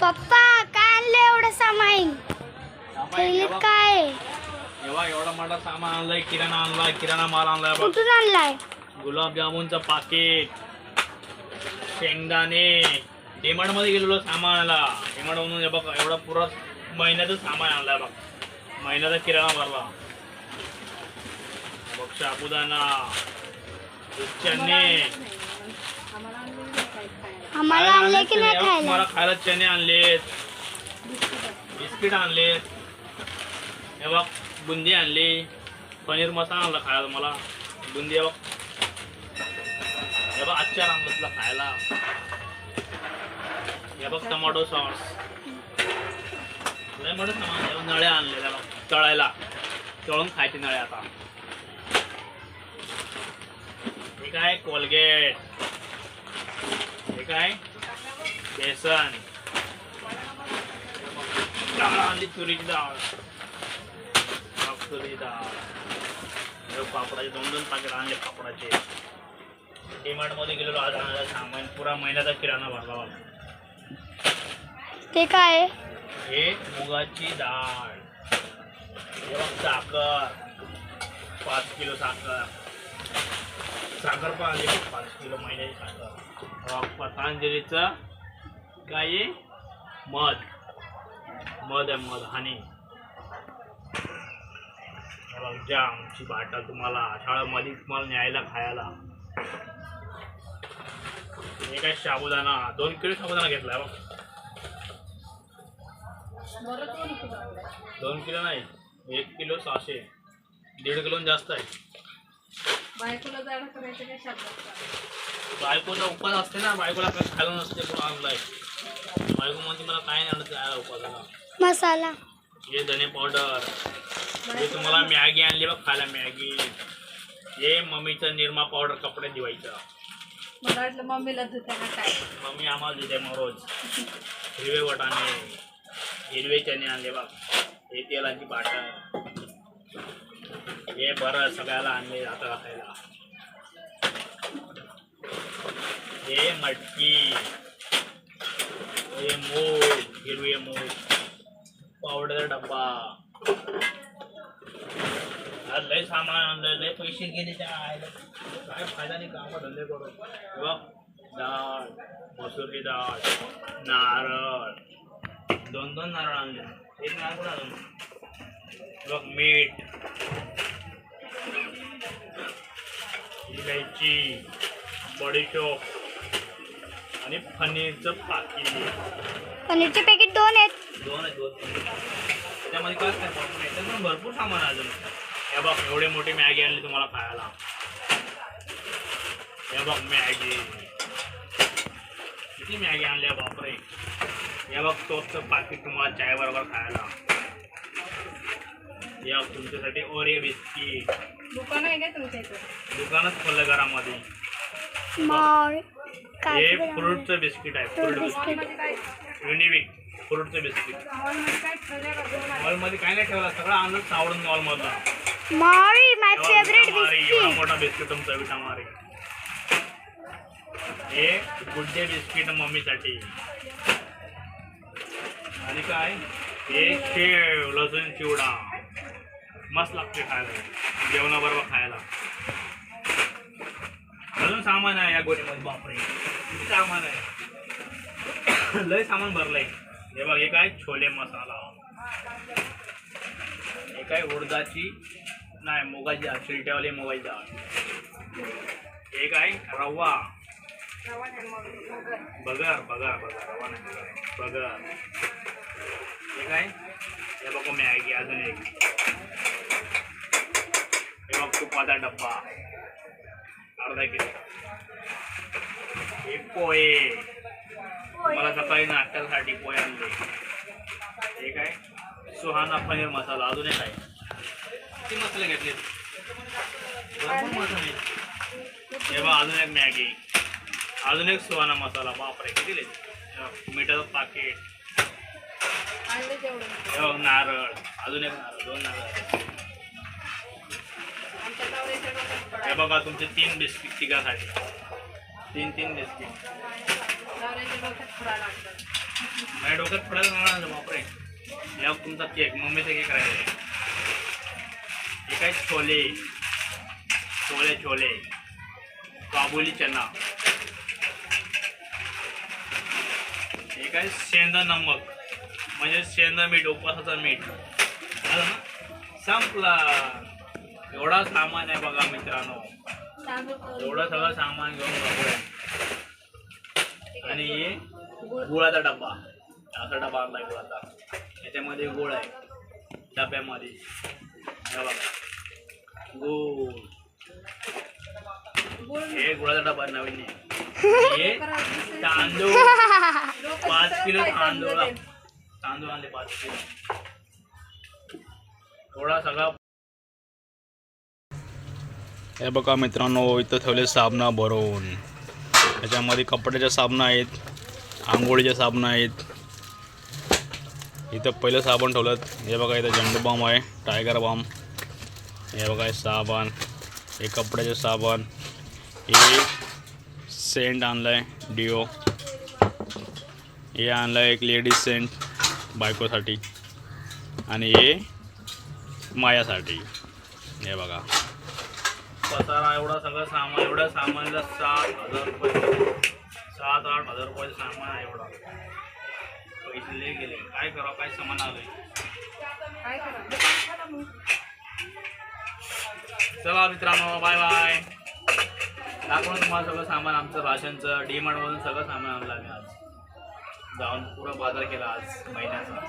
पप्पा काय आणलं एवढं सामान. थैलीत काय? एवढा मोठा सामान आणलाय किराणा आणलाय किराणा माल आणलाय बघ. कुठून आणलाय? गुलाबजामुनचं पाकिट शेंगदाणे मध्ये गेलेलो सामान आणायला. डेमार्ट म्हणून हे बघ एवढा पुरा महिन्याचं सामान आणलाय बघ. महिन्याचा किराणा भरला. बघ साबुदाणा चणे आम्हाला आणले की नाही. खायला? खायला चणे आणलेत. बिस्किट आणलेत. हे बघ बुंदी आणली. पनीर मसाला आणला खायला मला बुंदी हे बघ. हे बघ आचार आणलं तुला खायला. हे बघ टमाटो सॉस. लय. हे बघ, नळ्या आणलेल्या बघ. तळायला. तळून खायचे नळे आता. हे काय कोलगेट. काय? बेसन. डाळ आणली तुरीची डाळ. तुरीची डाळ. पापडाचे दोन दोन पाकिट आणले पापडाचे. डीमार्टमध्ये गेलेलो आज आणायला सामान पुरा महिन्याचा किराणा भरला ते काय? हे मुगाची डाळ. साखर. पाच किलो साखर. साखर पण बघ, पाच किलो महिन्याची साखर. पतंजलीचं काय मध. मध आहे मध हानी हे बघ, जामची तुम्हाला शाळेमध्ये तुम्हाला न्यायला खायला. हे काय साबुदाणा? दोन किलो साबुदाणा घेतलाय बघ. दोन किलो नाही एक किलो सहाशे. दीड किलो जास्त आहे. बायकोला जाणं करायचं काय शब्दात बायकोचा उपास असते ना बायकोला काही खायला नसते पण आणलाय. बायको म्हणते मला काय नाही आणत जायला उपासाला मसाला. हे धने पावडर. हे तुम्हाला मॅगी आणली बघ खायला मॅगी. हे मम्मीचं निरमा पावडर कपडे धुवायचं. मला वाटलं मम्मीला काय? मम्मी आम्हाला देते मग रोज हिरवे वटाणे. हिरवे चणे आणले बघ. हे तेलाची बाटल हे बरं सगळ्याला आणले आता खायला हे मटकी हे मूग हिरवे मूग पावडर डब्बा. लय सामान आणलं लय पैसे गेले त्या आईला. काय फायदा नाही काम धंदे करून. बघ डाळ मसुरी डाळ नारळ. दोन दोन नारळ आणले. एक नारळ कुठं बघ मीठ. इलायची बडीशोप आणि पनीरचं पाकिट. पनीरचे पॅकेट दोन आहेत. दोन आहेत दोन त्यामध्ये काय आहे त्याच्यात भरपूर सामान अजून. हे बघ एवढे मोठी मॅगी आणली तुम्हाला खायला. हे बघ मॅगी. किती मॅगी आणल्या बापरे हे बघ टोस्टचं पाकिट तुम्हाला चाय बरोबर खायला. बघ तुमच्यासाठी ओरिओ बिस्किट दुकान आहे का तुमच्या इथं? दुकानच खोललं घरामध्ये. मग हे फ्रूटचं बिस्किट आहे फ्रूट biscuit. मॉलमध्ये काय युनिविक फ्रूटचं बिस्किट. मॉलमध्ये काय ठेवलं का दोन आहे. मॉलमध्ये काय नाही ठेवलं सगळं आणलं सावडून मॉलमधलं मारी माय फेवरेट एवढा बिस्किट. मोठा बिस्किट तुमचा विटामारी हे गुड डे बिस्किट मम्मीसाठी. आणि काय? हे शेव लसूण चिवडा. मस्त लागते खायला. जेवणाबरोबर खायला. अजून सामान आहे या गोडीमध्ये बापरे. सामान आहे. लय सामान भरलंय. हे बघ एक आहे छोले मसाला. एक आहे उडदाची नाही मोगाची डाळ शिलट्यावाली मोगाची डाळ एक आहे रवा. रवा बगर बगर बगर रवा नाही बगर. एक हे हे बघा मॅगी अजून एक. तुपाचा डब्बा. अर्धा किलो. हे पोहे. मला सकाळी नाश्त्यासाठी पोहे आणले. हे काय? सुहाना पनीर मसाला. अजून एक आहे. किती मसाले घेतले? भरपूर मसाले. हे बघ अजून एक मॅगी. अजून एक सुहाना मसाला. बापरे किती बघ, मिठाचं पाकिट. नारळ. अजून एक नारळ दोन नारळ. हे बघा तुमचे तीन बिस्किट तिघासाठी. तीन तीन बिस्किट माझ्या डोक्यात फुडायला लागणार बापरे. या तुमचा केक मम्मीचा केक राहिला हे काय छोले? छोले छोले. काबुली चना. हे काय शेंदा नमक. म्हणजे शेंदा मीठ उपवासाचा मीठ. संपला. एवढा सामान आहे बघा मित्रांनो. एवढं सगळं सामान घेऊन बघूया. आणि गुळाचा डब्बा. असा डबा आणला गुळाचा. याच्यामध्ये गोळ आहे. डब्यामध्ये. हे बघा. हे गुळाचा डबा नवीन आहे. हे तांदूळ. पाच किलो तांदूळ. तांदूळ आणले पाच किलो. थोडा सगळा हे बघा मित्रांनो इथं ठेवले साबणा भरून. त्याच्यामध्ये कपड्याच्या साबणं आहेत आंघोळीच्या साबणं आहेत. इथं पहिलं साबण ठेवलं हे बघा इथं झंडू बाम आहे टायगर बाम. हे बघा हे साबण हे कपड्याचे साबण. हे सेंट आणलं आहे डिओ हे आणलं आहे एक लेडीज सेंट बायकोसाठी. आणि हे मायासाठी. हे बघा. पसारा एवढा सगळं सामान एवढं सामानला सात हजार रुपये सात आठ हजार रुपये सामान आहे एवढा. पैसे गेले. काय करावं काय सामान करा चला मित्रांनो बाय बाय दाखवून तुम्हाला सगळं सामान आमचं राशनचं. डीमार्टमधून सगळं सामान आणलं आम्ही आज. जाऊन पुरा बाजार केला आज महिन्याचा.